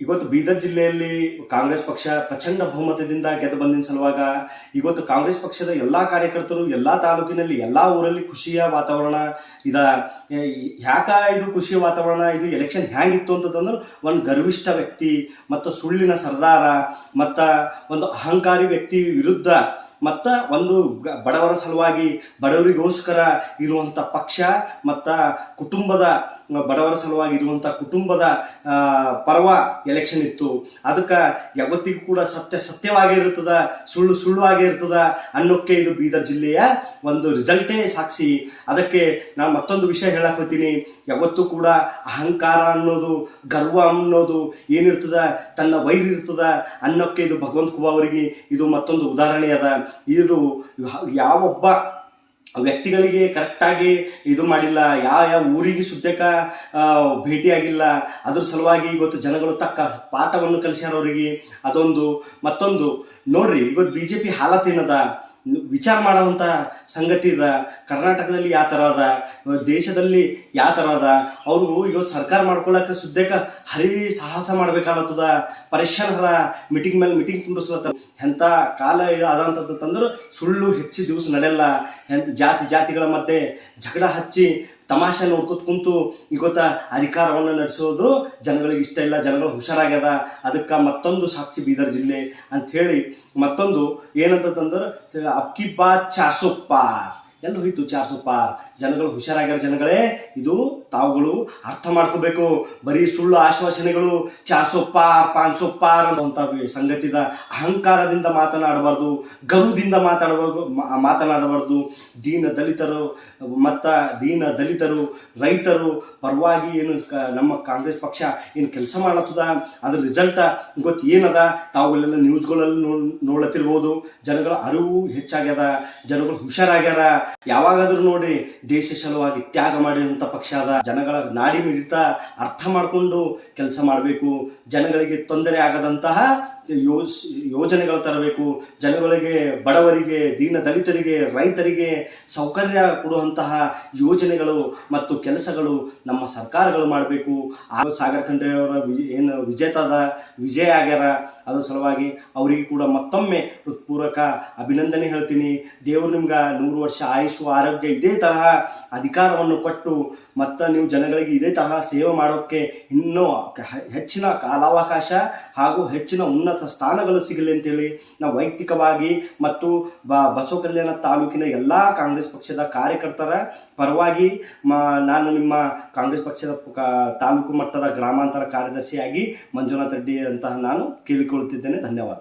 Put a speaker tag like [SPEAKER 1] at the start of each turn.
[SPEAKER 1] ಇವತ್ತು ಬೀದರ್ ಜಿಲ್ಲೆಯಲ್ಲಿ ಕಾಂಗ್ರೆಸ್ ಪಕ್ಷ ಪ್ರಚಂಡ ಬಹುಮತದಿಂದ ಗೆದ್ದು ಬಂದಿನ ಸಲುವಾಗ ಇವತ್ತು ಕಾಂಗ್ರೆಸ್ ಪಕ್ಷದ ಎಲ್ಲ ಕಾರ್ಯಕರ್ತರು, ಎಲ್ಲ ತಾಲೂಕಿನಲ್ಲಿ, ಎಲ್ಲ ಊರಲ್ಲಿ ಖುಷಿಯ ವಾತಾವರಣ ಇದ. ಯಾಕ ಇದು ಖುಷಿಯ ವಾತಾವರಣ? ಇದು ಎಲೆಕ್ಷನ್ ಹ್ಯಾಂಗಿತ್ತು ಅಂತಂದ್ರೆ ಒಂದು ಗರ್ವಿಷ್ಠ ವ್ಯಕ್ತಿ, ಮತ್ತು ಸುಳ್ಳಿನ ಸರ್ದಾರ, ಮತ್ತು ಒಂದು ಅಹಂಕಾರಿ ವ್ಯಕ್ತಿ ವಿರುದ್ಧ ಮತ್ತ ಒಂದು ಬಡವರ ಸಲುವಾಗಿ ಬಡವರಿಗೋಸ್ಕರ ಇರುವಂಥ ಪಕ್ಷ ಮತ್ತು ಕುಟುಂಬದ, ಬಡವರ ಸಲುವಾಗಿ ಇರುವಂಥ ಕುಟುಂಬದ ಪರ್ವ ಎಲೆಕ್ಷನ್ ಇತ್ತು. ಅದಕ್ಕೆ ಯಾವತ್ತಿಗೂ ಕೂಡ ಸತ್ಯ ಸತ್ಯವಾಗಿರ್ತದ ಸುಳ್ಳು ಸುಳ್ಳು ಆಗಿರ್ತದ ಅನ್ನೋಕ್ಕೆ ಇದು ಬೀದರ್ ಜಿಲ್ಲೆಯ ಒಂದು ರಿಸಲ್ಟೇ ಸಾಕ್ಷಿ. ಅದಕ್ಕೆ ನಾನು ಮತ್ತೊಂದು ವಿಷಯ ಹೇಳಕ್ಕೆ ಹೋಗ್ತೀನಿ ಯಾವತ್ತೂ ಕೂಡ ಅಹಂಕಾರ ಅನ್ನೋದು, ಗರ್ವ ಅನ್ನೋದು ಏನಿರ್ತದ, ತನ್ನ ವೈರ್ ಇರ್ತದ ಅನ್ನೋಕ್ಕೆ ಇದು ಭಗವಂತ ಕುಬಾ ಅವರಿಗೆ ಇದು ಮತ್ತೊಂದು ಉದಾಹರಣೆ ಅದ. ಇದು ಯಾವೊಬ್ಬ ವ್ಯಕ್ತಿಗಳಿಗೆ ಕರೆಕ್ಟಾಗಿ ಇದು ಮಾಡಿಲ್ಲ ಯಾವ ಯಾವ ಊರಿಗೆ ಸುದ್ದಕ್ಕ ಆ, ಭೇಟಿಯಾಗಿಲ್ಲ ಅದ್ರ ಸಲುವಾಗಿ ಇವತ್ತು ಜನಗಳು ತಕ್ಕ ಪಾಠವನ್ನು ಕಲಿಸ್ಯಾರ ಅವರಿಗೆ ಅದೊಂದು ಮತ್ತೊಂದು ನೋಡ್ರಿ ಇವತ್ತು ಬಿ ಜೆ ಪಿ ಹಾಲತ್ ಏನದ ವಿಚಾರ ಮಾಡುವಂಥ ಸಂಗತಿ ಇದೆ ಕರ್ನಾಟಕದಲ್ಲಿ ಯಾವ ಥರ ಅದ, ದೇಶದಲ್ಲಿ ಯಾವ ಥರ ಅದ, ಅವರು ಇವತ್ತು ಸರ್ಕಾರ ಮಾಡ್ಕೊಳ್ಳೋಕೆ ಸುದ್ದಕ್ಕೆ ಹರಿ ಸಾಹಸ ಮಾಡ್ಬೇಕಾಗತ್ತದ ಪರಿಶ್ರಮರ ಮೀಟಿಂಗ್ ಮೇಲೆ ಮೀಟಿಂಗ್ ಕುಂಡಿಸ್ಲತ್ತ ಎಂಥ ಕಾಲ ಅದಂತಂದ್ರೆ ಸುಳ್ಳು ಹೆಚ್ಚು ದಿವಸ ನಡೆಯಲ್ಲ. ಎಂಥ ಜಾತಿ ಜಾತಿಗಳ ಮಧ್ಯೆ ಜಗಳ ಹಚ್ಚಿ ತಮಾಷೆ ನೋಡ್ಕೊತ ಕುಂತು ಇವತ್ತ ಅಧಿಕಾರವನ್ನು ನಡೆಸೋದು ಜನಗಳಿಗೆ ಇಷ್ಟ ಇಲ್ಲ, ಜನಗಳು ಹುಷಾರಾಗ್ಯದ. ಅದಕ್ಕೆ ಮತ್ತೊಂದು ಸಾಕ್ಷಿ ಬೀದರ್ ಜಿಲ್ಲೆ ಅಂತ ಹೇಳಿ ಮತ್ತೊಂದು ಏನಂತಂದ್ರೆ ಬಾ ಚಾರ್ಸೋ ಪಾರ್ ಎಲ್ಲಿ ಹೋಯ್ತು ಚಾರ್ಸೋ ಪಾರ್ ಜನಗಳು ಹುಷಾರಾಗ್ಯಾರ ಜನಗಳೇ, ಇದು ತಾವುಗಳು ಅರ್ಥ ಮಾಡ್ಕೋಬೇಕು. ಬರೀ ಸುಳ್ಳು ಆಶ್ವಾಸನೆಗಳು, ಚಾರ್ಸೋ ಪಾರ್, ಪಾನ್ಸೋ ಪಾರ್ ಅಂತ ಸಂಗತಿದ ಅಹಂಕಾರದಿಂದ ಮಾತನಾಡಬಾರ್ದು ಗರುದಿಂದ ಮಾತಾಡಬಾರ್ದು ಮಾತನಾಡಬಾರ್ದು. ದೀನ ದಲಿತರು, ಮತ್ತು ದೀನ ದಲಿತರು, ರೈತರು, ಪರವಾಗಿ ಏನು ನಮ್ಮ ಕಾಂಗ್ರೆಸ್ ಪಕ್ಷ ಏನು ಕೆಲಸ ಮಾಡತ್ತದ? ಅದ್ರ ರಿಸಲ್ಟ ಗೊತ್ತು ಏನದ? ತಾವುಗಳೆಲ್ಲ ನ್ಯೂಸ್ಗಳಲ್ಲಿ ನೋಡ್ ನೋಡ್ಲತ್ತಿರ್ಬೋದು ಜನಗಳ ಅರಿವು ಹೆಚ್ಚಾಗ್ಯದ. ಜನಗಳು ಹುಷಾರಾಗ್ಯಾರ. ಯಾವಾಗಾದ್ರೂ ನೋಡಿ ದೇಶ ಸಲುವಾಗಿ ತ್ಯಾಗ ಮಾಡಿರುವಂಥ ಪಕ್ಷ ಅದ. ಜನಗಳ ನಾಡಿ ಮಿಡಿತ ಅರ್ಥ ಮಾಡಿಕೊಂಡು ಕೆಲಸ ಮಾಡಬೇಕು. ಜನಗಳಿಗೆ ತೊಂದರೆ ಆಗದಂತಹ ಯೋಸ್ ಯೋಜನೆಗಳು ತರಬೇಕು, ಜನಗಳಿಗೆ, ಬಡವರಿಗೆ, ದೀನ ದಲಿತರಿಗೆ, ರೈತರಿಗೆ ಸೌಕರ್ಯ ಕೊಡುವಂತಹ ಯೋಜನೆಗಳು ಮತ್ತು ಕೆಲಸಗಳು ನಮ್ಮ ಸರ್ಕಾರಗಳು ಮಾಡಬೇಕು. ಆ ಸಾಗರ್ ಖಂಡ್ರೆಯವರ ವಿಜಯ ಏನು ವಿಜೇತದ ವಿಜಯ ಆಗ್ಯಾರ, ಅದರ ಸಲುವಾಗಿ ಅವರಿಗೆ ಕೂಡ ಮತ್ತೊಮ್ಮೆ ಹೃತ್ಪೂರ್ವಕ ಅಭಿನಂದನೆ ಹೇಳ್ತೀನಿ. ದೇವರು ನಿಮ್ಗೆ ನೂರು ವರ್ಷ ಆಯುಷು ಆರೋಗ್ಯ ಇದೇ ತರಹ ಅಧಿಕಾರವನ್ನು ಕೊಟ್ಟು ಮತ್ತು ನೀವು ಜನಗಳಿಗೆ ಇದೇ ತರಹ ಸೇವೆ ಮಾಡೋಕ್ಕೆ ಇನ್ನೂ ಹೆಚ್ಚಿನ ಕಾಲಾವಕಾಶ ಹಾಗೂ ಹೆಚ್ಚಿನ ಉನ್ನತ ಸ್ಥಾನಗಳು ಸಿಗಲಿ ಅಂತೇಳಿ ನಾವು ವೈಯಕ್ತಿಕವಾಗಿ ಮತ್ತು ಬ ಬಸವ ಕಲ್ಯಾಣ ತಾಲೂಕಿನ ಎಲ್ಲ ಕಾಂಗ್ರೆಸ್ ಪಕ್ಷದ ಕಾರ್ಯಕರ್ತರ ಪರವಾಗಿ ನಾನು ನಿಮ್ಮ ಕಾಂಗ್ರೆಸ್ ಪಕ್ಷದ ತಾಲೂಕು ಮಟ್ಟದ ಗ್ರಾಮಾಂತರ ಕಾರ್ಯದರ್ಶಿಯಾಗಿ ಮಂಜುನಾಥ್ ರೆಡ್ಡಿ ಅಂತ ನಾನು ಕೇಳಿಕೊಳ್ಳುತ್ತಿದ್ದೇನೆ. ಧನ್ಯವಾದ.